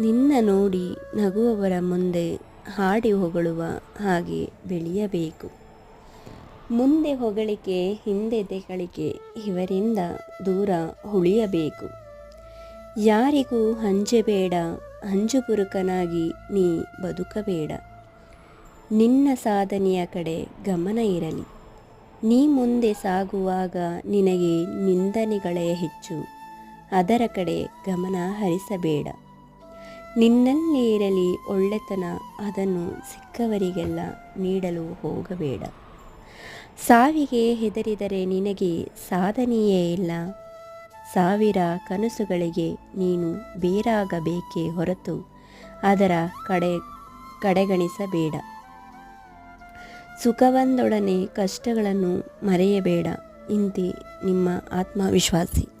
ನಿನ್ನ ನೋಡಿ ನಗುವವರ ಮುಂದೆ ಹಾಡಿ ಹೊಗಳುವ ಹಾಗೆ ಬೆಳೆಯಬೇಕು. ಮುಂದೆ ಹೊಗಳಿಕೆ, ಹಿಂದೆ ತೆಗಳಿಕೆ ಇವರಿಂದ ದೂರ ಉಳಿಯಬೇಕು. ಯಾರಿಗೂ ಹಂಜಬೇಡ ಹಂಜುಪುರುಕನಾಗಿ ನೀ ಬದುಕಬೇಡ. ನಿನ್ನ ಸಾಧನೆಯ ಕಡೆ ಗಮನ ಇರಲಿ. ನೀ ಮುಂದೆ ಸಾಗುವಾಗ ನಿನಗೆ ನಿಂದನೆಗಳೇ ಹೆಚ್ಚು. ಅದರ ಕಡೆ ಗಮನ ಹರಿಸಬೇಡ. ನಿನ್ನಲ್ಲಿ ಇರಲಿ ಒಳ್ಳೆತನ ಅದನ್ನು ಸಿಕ್ಕವರಿಗೆಲ್ಲ ನೀಡಲು ಹೋಗಬೇಡ. ಸಾವಿಗೆ ಹೆದರಿದರೆ ನಿನಗೆ ಸಾಧನೆಯೇ ಇಲ್ಲ. ಸಾವಿರ ಕನಸುಗಳಿಗೆ ನೀನು ಬೇರಾಗಬೇಕೇ ಹೊರತು ಅದರ ಕಡೆ, ಕಡೆಗಣಿಸಬೇಡ. ಸುಖವೊಂದೊಡನೆ ಕಷ್ಟಗಳನ್ನು ಮರೆಯಬೇಡ. ಇಂತಿ ನಿಮ್ಮ ಆತ್ಮವಿಶ್ವಾಸಿ.